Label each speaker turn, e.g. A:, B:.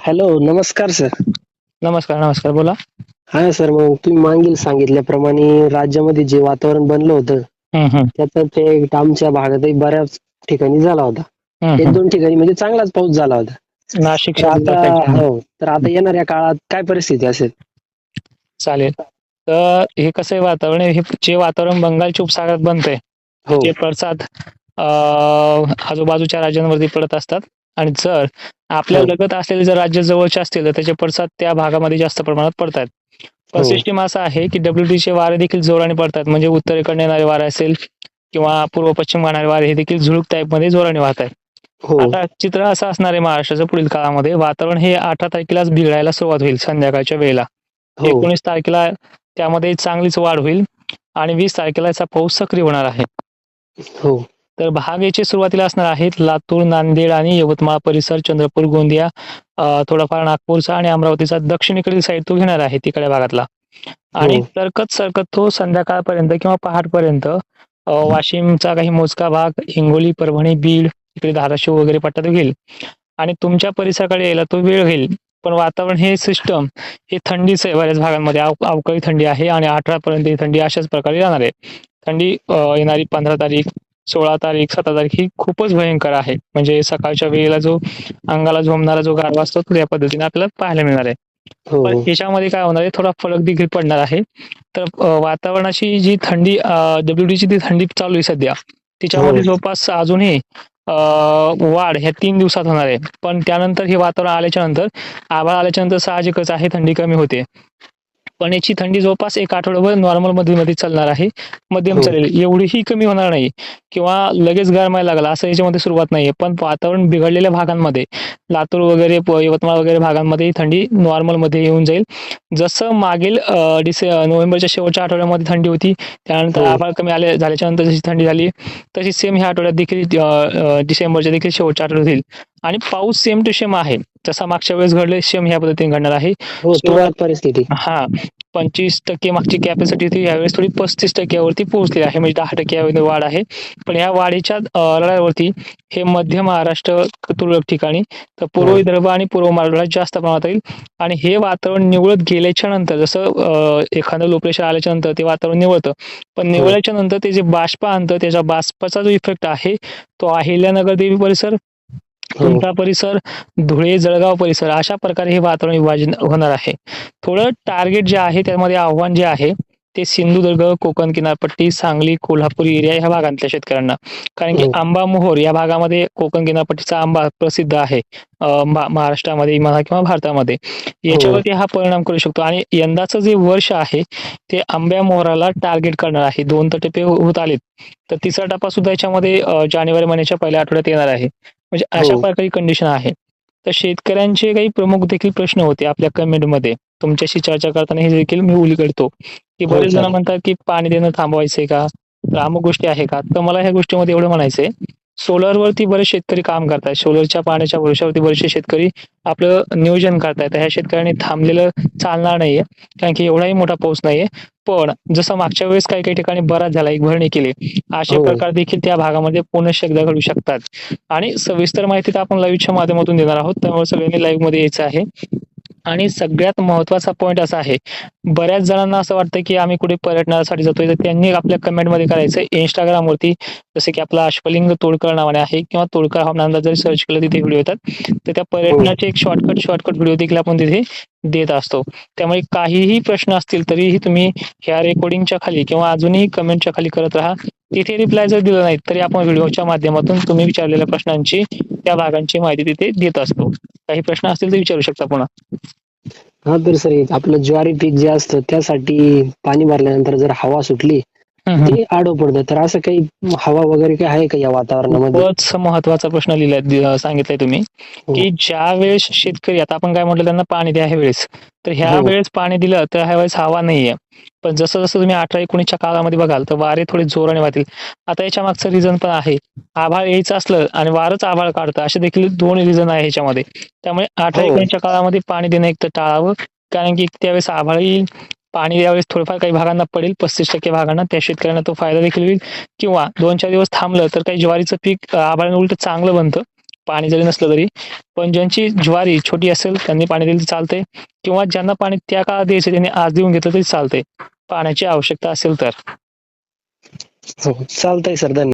A: Hello नमस्कार sir
B: नमस्कार नमस्कार बोला.
A: हा सर मग तुम्ही मागील सांगितल्याप्रमाणे राज्यामध्ये जे वातावरण बनलं होतं त्याचा ते आमच्या भागातही बऱ्याच ठिकाणी झाला होता. एक. दोन ठिकाणी म्हणजे चांगलाच पाऊस झाला होता.
B: नाशिक
A: आता हो तर आता येणाऱ्या काळात काय परिस्थिती असेल?
B: चालेल. तर हे कसं आहे वातावरण हे जे वातावरण बंगालच्या उपसागरात बनतंय
A: हो.
B: ते पडसाद अं, आजूबाजूच्या राज्यांवरती पडत असतात. आणि जर आपल्या
A: हो.
B: लगत असलेले जर राज्य जवळचे असतील तर त्याचे पडसाद त्या भागामध्ये जास्त प्रमाणात पडतात. पण. सिस्टीम असा आहे की डब्ल्यू चे वारे देखील जोराने पडतात. म्हणजे उत्तरेकडे येणारे वारे असेल किंवा पूर्व पश्चिम वाहणारे वारे हे देखील झुळूक टाईपमध्ये जोराने वाहत आहेत
A: हो.
B: आता चित्र असं असणार आहे महाराष्ट्राचं पुढील काळामध्ये. वातावरण हे अठरा तारखेलाच बिघडायला सुरुवात होईल संध्याकाळच्या वेळेला.
A: हो.
B: एकोणीस तारखेला त्यामध्ये चांगलीच वाढ होईल आणि वीस तारखेला याचा पाऊस सक्रिय होणार आहे.
A: हो.
B: तर भाग याचे सुरुवातीला असणार आहेत लातूर नांदेड आणि यवतमाळ परिसर चंद्रपूर गोंदिया थोडाफार नागपूरचा आणि अमरावतीचा. दक्षिणेकडील साईड तो घेणार आहे तिकडे भागातला. आणि
A: हो.
B: सरकत सरकत तो संध्याकाळपर्यंत किंवा पहाटपर्यंत वाशिमचा काही मोजका भाग हिंगोली परभणी बीड इकडे धाराशिव वगैरे पट्टा तो घेईल आणि तुमच्या परिसराकडे यायला तो वेळ घेईल पण वातावरण हे सिस्टम हे थंडीच आहे बऱ्याच भागांमध्ये. अव- अवकाळी थंडी आहे आणि अठरा पर्यंत ही थंडी अशाच प्रकारे राहणार आहे. थंडी येणारी पंधरा तारीख सोळा तारीख सतरा तारीख ही खूपच भयंकर आहे. म्हणजे सकाळच्या वेळेला जो अंगाला झोमणारा जो गारवा असतो तो या पद्धतीने आपल्याला पाहायला मिळणार आहे.
A: हो.
B: पण याच्यामध्ये काय होणार आहे थोडा फरक देखील पडणार आहे. तर वातावरणाची जी थंडी डब्ल्यू ची ती थंडी चालू आहे सध्या तिच्यामध्ये
A: हो.
B: जवळपास अजूनही वाढ ह्या तीन दिवसात होणार आहे. पण त्यानंतर हे वातावरण आल्याच्यानंतर आभाळ आल्याच्यानंतर साहजिकच आहे थंडी कमी होते. पण याची थंडी जवळपास एक आठवडाभर नॉर्मलमध्ये मध्ये चालणार आहे. मध्यम
A: हो.
B: चालेल. एवढीही कमी होणार नाही. किंवा लगेच गरमायला लागला असं याच्यामध्ये सुरुवात नाहीये. पण वातावरण बिघडलेल्या भागांमध्ये लातूर वगैरे यवतमाळ वगैरे भागांमध्ये ही थंडी नॉर्मलमध्ये येऊन जाईल. जसं मागील डिसे नोव्हेंबरच्या शेवटच्या आठवड्यामध्ये थंडी होती त्यानंतर
A: हो.
B: आभाळ कमी आले झाल्याच्यानंतर जशी थंडी झाली तशी सेम ह्या आठवड्यात देखील डिसेंबरच्या देखील शेवटच्या आठवड्यात होईल. आणि पाऊस सेम टू सेम आहे. जसा मागच्या वेळेस घडले सेम ह्या पद्धतीने घडणार आहे.
A: हो परिस्थिती.
B: हा पंचवीस टक्के मागची कॅपॅसिटी होती. यावेळेस थोडी पस्तीस टक्क्यावरती पोहोचली आहे. म्हणजे दहा टक्क्यावरती वाढ आहे. पण या वाढीच्या लढ्यावरती हे मध्य महाराष्ट्र तुरळक ठिकाणी तर पूर्व
A: हो.
B: विदर्भ आणि पूर्व मराठवाड्यात जास्त प्रमाणात येईल आणि हे वातावरण निवळत गेल्याच्यानंतर जसं एखादं लो प्रेशर आल्याच्यानंतर ते वातावरण निवळतं पण निवळल्याच्या नंतर ते जे बाष्प आणतं त्याच्या बाष्पाचा जो इफेक्ट आहे तो अहिल्यानगर देवी परिसर
A: हो.
B: तुमचा परिसर धुळे जळगाव परिसर अशा प्रकारे हे वातावरण विभाजन होणार आहे. थोडं टार्गेट जे आहे त्यामध्ये आव्हान जे आहे ते सिंधुदुर्ग कोकण किनारपट्टी सांगली कोल्हापूर एरिया ह्या भागातल्या शेतकऱ्यांना. कारण की
A: हो.
B: आंबा मोहोर या भागामध्ये कोकण किनारपट्टीचा आंबा प्रसिद्ध आहे महाराष्ट्रामध्ये म्हणा किंवा भारतामध्ये. याच्यावरती हा परिणाम करू शकतो. आणि यंदाचं जे वर्ष आहे ते आंब्या मोहराला टार्गेट करणार आहे. दोन तर टप्पे हो- होत आलेत. तर तिसरा टप्पा सुद्धा याच्यामध्ये जानेवारी महिन्याच्या पहिल्या आठवड्यात येणार आहे. म्हणजे अशा
A: हो.
B: प्रकारे कंडिशन आहे. तर शेतकऱ्यांचे काही प्रमुख देखील प्रश्न होते आपल्या कमेंटमध्ये तुमच्याशी चर्चा करताना हे देखील मी उलगडतो. की
A: हो,
B: बरेच जण. म्हणतात की पाणी देणं थांबवायचंय का? अमुक गोष्टी आहे का? तर मला ह्या गोष्टीमध्ये एवढं म्हणायचंय सोलर वरती बरेच शेतकरी काम करतात. सोलरच्या पाण्याच्या भरोशावरती बरेचसे शेतकरी आपलं नियोजन करतायत. ह्या शेतकऱ्यांनी थांबलेलं चालणार नाहीये. कारण की एवढाही मोठा पाऊस नाहीये. पण जसं मागच्या वेळेस काही काही ठिकाणी बराच झाला एक भरणी केली. असे
A: हो.
B: प्रकार देखील त्या भागामध्ये पुनश्च एकदा घडू शकतात. आणि सविस्तर माहिती तर आपण लाईव्हच्या माध्यमातून देणार आहोत. त्यामुळे सगळ्यांनी लाईव्हमध्ये यायचं आहे. आणि सगळ्यात महत्त्वाचा पॉईंट असा आहे बऱ्याच जणांना असं वाटतं की आम्ही कुठे पर्यटनासाठी जातोय तर त्यांनी आपल्या कमेंटमध्ये करायचं. इंस्टाग्राम वरती जसे की आपला अश्वलिंग तोडकर नावाने आहे किंवा तोडकर हा नांदा जरी सर्च केलं तिथे व्हिडिओ येतात. तर त्या पर्यटनाचे एक शॉर्टकट शॉर्टकट व्हिडिओ देखील आपण तिथे देत असतो. त्यामुळे काहीही प्रश्न असतील तरीही तुम्ही ह्या रेकॉर्डिंगच्या खाली किंवा अजूनही कमेंटच्या खाली करत राहा. तिथे रिप्लाय जर दिला नाही तरी आपण व्हिडिओच्या माध्यमातून तुम्ही विचारलेल्या प्रश्नांची त्या भागांची माहिती तिथे देत असतो. काही प्रश्न असतील तर विचारू शकता पुन्हा.
A: हा तर सर आपलं ज्वारी पीक जे असतं त्यासाठी पाणी भरल्यानंतर जर हवा सुटली ते आडो पडतं. तर असं काही हवा वगैरे काही आहे का या वातावरणामध्ये?
B: खूपच महत्त्वाचा प्रश्न लिहिलाय सांगितलाय तुम्ही.
A: हो.
B: की ज्या वेळेस शेतकरी आता आपण काय म्हटलं त्यांना पाणी द्या ह्या वेळेस. तर ह्या
A: हो.
B: वेळेस पाणी दिलं तर ह्या वेळेस हवा नाहीये. पण जसं जसं तुम्ही अठरा एकोणीसच्या काळामध्ये बघाल तर वारे थोडे जोराने वाहतील. आता याच्या मागचं रिझन पण आहे. आभाळ यायचं असलं आणि वारच आभाळ काढतं असे देखील दोन रिझन आहे ह्याच्यामध्ये त्यामुळे अठरा
A: हो.
B: एकोणीसच्या काळामध्ये पाणी देणं एक तर टाळावं. कारण की त्यावेळेस आभाळ येईल पाणी यावेळेस थोडंफार काही भागांना पडेल पस्तीस टक्के भागांना. त्या शेतकऱ्यांना तो फायदा देखील होईल. किंवा दोन चार दिवस थांबलं तर काही ज्वारीचं पीक आभाळ आभाळाने उलट चांगलं बनतं. पाणी जरी नसलं तरी. पण ज्यांची ज्वारी छोटी असेल त्यांनी पाणी दिलं तर चालते किंवा ज्यांना पाणी त्या काळात द्यायचं त्यांनी आज देऊन घेतलं तरी चालते पाण्याची आवश्यकता असेल तर.
A: हो चालतंय सर. धन्यवाद.